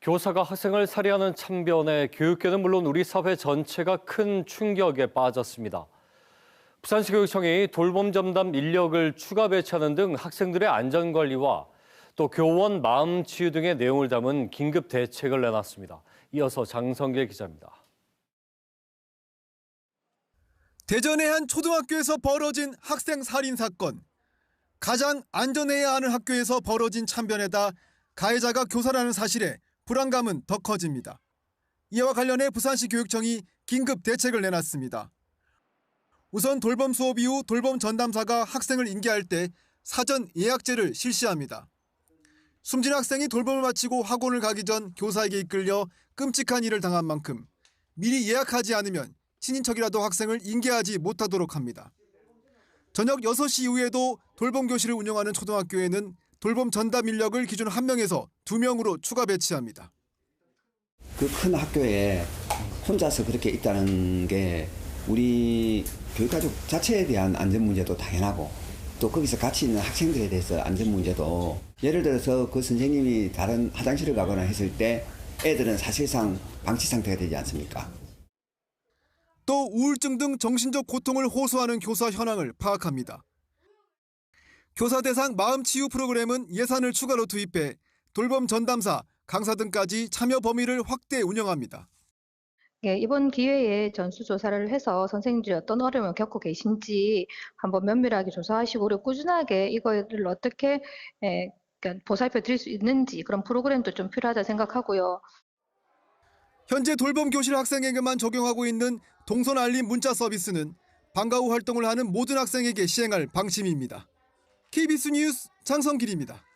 교사가 학생을 살해하는 참변에 교육계는 물론 우리 사회 전체가 큰 충격에 빠졌습니다. 부산시 교육청이 돌봄 전담 인력을 추가 배치하는 등 학생들의 안전 관리와 또 교원 마음 치유 등의 내용을 담은 긴급 대책을 내놨습니다. 이어서 장성길 기자입니다. 대전의 한 초등학교에서 벌어진 학생 살인 사건. 가장 안전해야 하는 학교에서 벌어진 참변에다 가해자가 교사라는 사실에 불안감은 더 커집니다. 이와 관련해 부산시 교육청이 긴급 대책을 내놨습니다. 우선 돌봄 수업 이후 돌봄 전담사가 학생을 인계할 때 사전 예약제를 실시합니다. 숨진 학생이 돌봄을 마치고 학원을 가기 전 교사에게 이끌려 끔찍한 일을 당한 만큼 미리 예약하지 않으면 친인척이라도 학생을 인계하지 못하도록 합니다. 저녁 6시 이후에도 돌봄 교실을 운영하는 초등학교에는 돌봄 전담 인력을 기준 1명에서 2명으로 추가 배치합니다. 그 큰 학교에 혼자서 그렇게 있다는 게 우리 교육가족 자체에 대한 안전 문제도 당연하고 또 거기서 같이 있는 학생들에 대해서 안전 문제도 예를 들어서 그 선생님이 다른 화장실을 가거나 했을 때 애들은 사실상 방치 상태가 되지 않습니까? 또 우울증 등 정신적 고통을 호소하는 교사 현황을 파악합니다. 교사 대상 마음 치유 프로그램은 예산을 추가로 투입해 돌봄 전담사, 강사 등까지 참여 범위를 확대 운영합니다. 예, 이번 기회에 전수조사를 해서 선생님들이 어떤 어려움을 겪고 계신지 한번 면밀하게 조사하시고 그리고 꾸준하게 이거를 어떻게 예, 그러니까 보살펴 드릴 수 있는지 그런 프로그램도 좀 필요하다 생각하고요. 현재 돌봄 교실 학생에게만 적용하고 있는 동선 알림 문자 서비스는 방과 후 활동을 하는 모든 학생에게 시행할 방침입니다. KBS 뉴스 장성길입니다.